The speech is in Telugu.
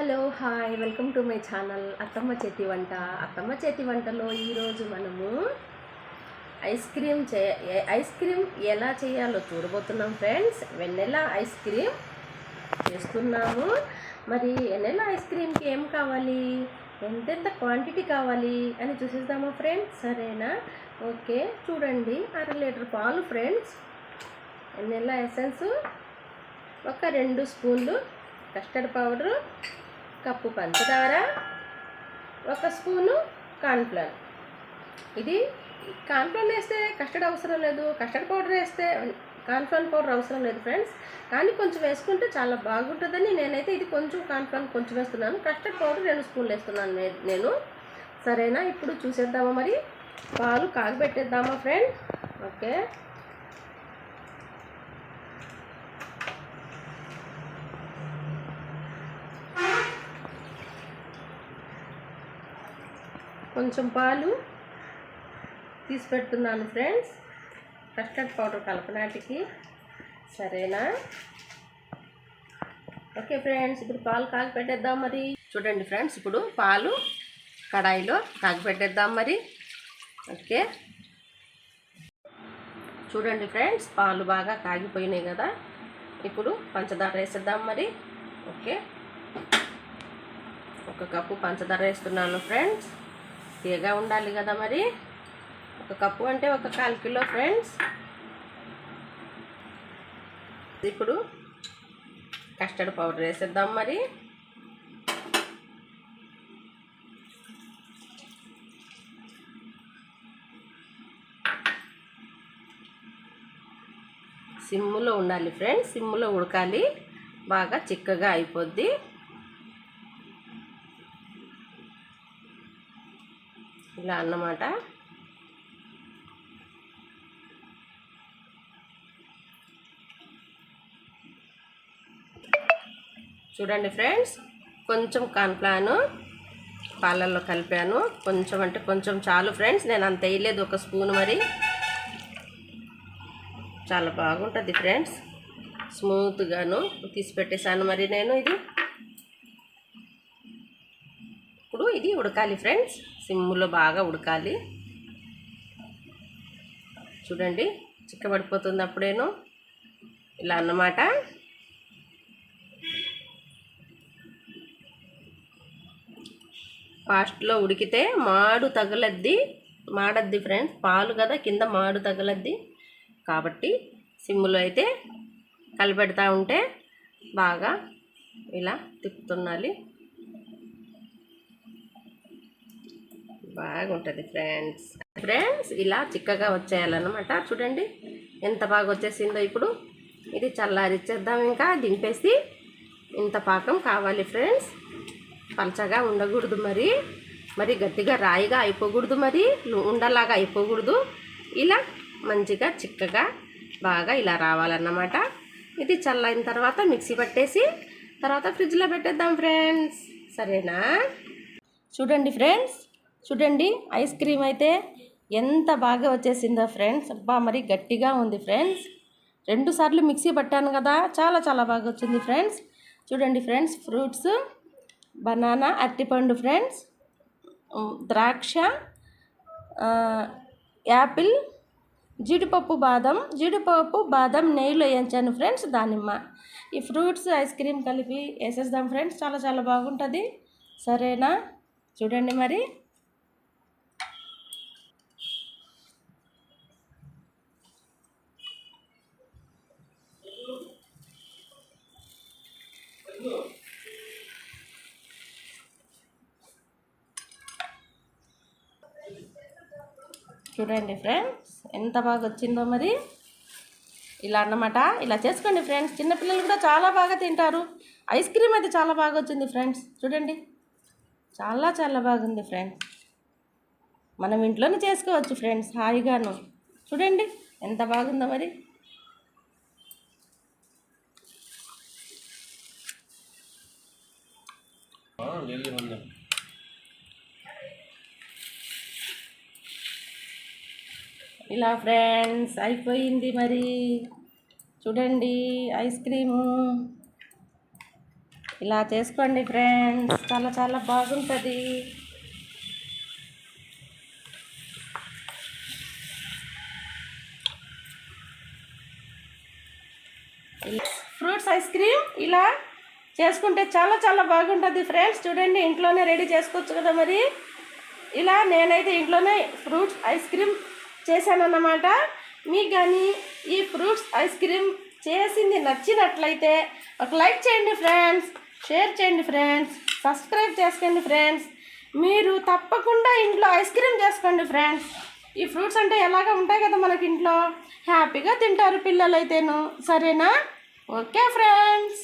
Hello hi welcome to my channel అత్తమ్మ చేతి వంట. అత్తమ్మ చేతి వంటలో ఈరోజు మనము ఐస్ క్రీమ్ చే ఐస్ క్రీమ్ ఎలా చేయాలో చూడబోతున్నాం ఫ్రెండ్స్. వెన్నెల ఐస్ క్రీమ్ చేస్తున్నాము. మరి వెన్నెల ఐస్ క్రీమ్కి ఏం కావాలి? ఎంతెంత క్వాంటిటీ కావాలి అని చూసేద్దామా ఫ్రెండ్స్? సరేనా? ఓకే చూడండి. అర లీటర్ పాలు ఫ్రెండ్స్. వెన్నెల ఎసెన్స్ ఒక రెండు స్పూన్లు కస్టర్డ్ పౌడరు కప్పు పంచదార ఒక స్పూను కార్న్ఫ్లవర్ ఇది కార్న్ఫ్లవర్ వేస్తే కస్టర్డ్ అవసరం లేదు కస్టర్డ్ పౌడర్ వేస్తే కార్న్ఫ్లవర్ పౌడర్ అవసరం లేదు ఫ్రెండ్స్. కానీ కొంచెం వేసుకుంటే చాలా బాగుంటుందని నేనైతే ఇది కొంచెం కార్న్ఫ్లవర్ కొంచెం వేస్తున్నాను. కస్టర్డ్ పౌడర్ రెండు స్పూన్లు వేస్తున్నాను నేను. సరేనా? ఇప్పుడు చూసేద్దామా మరి? పాలు కాగబెట్టేద్దామా ఫ్రెండ్? ఓకే. కొంచెం పాలు తీసి పెడుతున్నాను ఫ్రెండ్స్. Custard powder కలపనాటికి. సరేనా? ఓకే ఫ్రెండ్స్ ఇప్పుడు పాలు కాగి పెట్టేద్దాం మరి. చూడండి ఫ్రెండ్స్ ఇప్పుడు పాలు కడాయిలో కాగి పెట్టేద్దాం మరి. ఓకే. చూడండి ఫ్రెండ్స్ పాలు బాగా కాగిపోయినాయి కదా. ఇప్పుడు పంచదార వేసేద్దాం మరి. ఓకే. ఒక కప్పు పంచదార వేస్తున్నాను ఫ్రెండ్స్. తీయగా ఉండాలి కదా మరి? ఒక కప్పు అంటే ఒక కాల్ కిలో ఫ్రెండ్స్. ఇప్పుడు కస్టర్డ్ పౌడర్ వేసేద్దాం మరి. సిమ్ములో ఉండాలి ఫ్రెండ్స్ సిమ్ములో ఉడకాలి. బాగా చిక్కగా అయిపోద్ది. ఇలా అన్నమాట. చూడండి ఫ్రెండ్స్ కొంచెం కాన్ప్లాను పాలల్లో కలిపాను. కొంచెం అంటే కొంచెం చాలు ఫ్రెండ్స్ నేను అంత వేయలేదు ఒక స్పూన్ మరి. చాలా బాగుంటుంది ఫ్రెండ్స్. స్మూత్గాను తీసి పెట్టేశాను మరి నేను ఇది. ఇప్పుడు ఇది ఉడకాలి ఫ్రెండ్స్. సిమ్లో బాగా ఉడకాలి. చూడండి చిక్కబడిపోతుంది అప్పుడేను. ఇలా అన్నమాట. ఫాస్ట్లో ఉడికితే మాడు తగలద్ది. మాడద్ది ఫ్రెండ్స్. పాలు కదా కింద మాడు తగలద్ది. కాబట్టి సిమ్ములో అయితే కలిపెడతా ఉంటే బాగా ఇలా తిప్పుతుండాలి బాగుంటుంది ఫ్రెండ్స్. ఫ్రెండ్స్ ఇలా చిక్కగా వచ్చేయాలన్నమాట. చూడండి ఎంత బాగా వచ్చేసిందో ఇప్పుడు. ఇది చల్లారిచ్చేద్దాం ఇంకా దింపేసి ఇంత పాకం కావాలి ఫ్రెండ్స్. పలచగా ఉండకూడదు మరి. మరి గట్టిగా రాయిగా అయిపోకూడదు మరి. ఉండలాగా అయిపోకూడదు. ఇలా మంచిగా చిక్కగా బాగా ఇలా రావాలన్నమాట. ఇది చల్లైన తర్వాత మిక్సీ పట్టేసి తర్వాత ఫ్రిడ్జ్లో పెట్టేద్దాం ఫ్రెండ్స్. సరేనా? చూడండి ఫ్రెండ్స్ చూడండి ఐస్ క్రీమ్ అయితే ఎంత బాగా వచ్చేసిందో ఫ్రెండ్స్. అబ్బా మరి గట్టిగా ఉంది ఫ్రెండ్స్. రెండు సార్లు మిక్సీ పట్టాను కదా చాలా చాలా బాగా వచ్చింది ఫ్రెండ్స్. చూడండి ఫ్రెండ్స్ ఫ్రూట్స్ బనానా అరటిపండు ఫ్రెండ్స్ ద్రాక్ష యాపిల్ జీడిపప్పు బాదం జీడిపప్పు బాదం నెయ్యిలో వేయించాను ఫ్రెండ్స్ దానిమ్మ. ఈ ఫ్రూట్స్ ఐస్ క్రీమ్ కలిపి వేసేద్దాం ఫ్రెండ్స్ చాలా చాలా బాగుంటుంది. సరేనా? చూడండి మరి. చూడండి ఫ్రెండ్స్ ఎంత బాగా వచ్చిందో మరి. ఇలా అన్నమాట. ఇలా చేసుకోండి ఫ్రెండ్స్. చిన్నపిల్లలు కూడా చాలా బాగా తింటారు. ఐస్ క్రీమ్ అయితే చాలా బాగా వచ్చింది ఫ్రెండ్స్. చూడండి. చాలా చాలా బాగుంది ఫ్రెండ్స్. మనం ఇంట్లోనే చేసుకోవచ్చు ఫ్రెండ్స్ హాయిగాను. చూడండి ఎంత బాగుందో మరి. ఇలా ఫ్రెండ్స్ అయిపోయింది మరి. చూడండి ఐస్ క్రీము. ఇలా చేసుకోండి ఫ్రెండ్స్ చాలా చాలా బాగుంటుంది. ఫ్రూట్స్ ఐస్ క్రీమ్ ఇలా చేసుకుంటే చాలా చాలా బాగుంటుంది ఫ్రెండ్స్. చూడండి ఇంట్లోనే రెడీ చేసుకోవచ్చు కదా మరి. ఇలా నేనైతే ఇంట్లోనే ఫ్రూట్స్ ఐస్ క్రీమ్ చేశానన్నమాట. మీకు కానీ ఈ ఫ్రూట్స్ ఐస్ క్రీమ్ చేసింది నచ్చినట్లయితే ఒక లైక్ చేయండి ఫ్రెండ్స్ షేర్ చేయండి ఫ్రెండ్స్ సబ్స్క్రైబ్ చేసుకోండి ఫ్రెండ్స్. మీరు తప్పకుండా ఇంట్లో ఐస్ క్రీమ్ చేసుకోండి ఫ్రెండ్స్. ఈ ఫ్రూట్స్ అంటే ఎలాగ ఉంటాయి కదా మనకి ఇంట్లో. హ్యాపీగా తింటారు పిల్లలైతేను. సరేనా? Okay friends.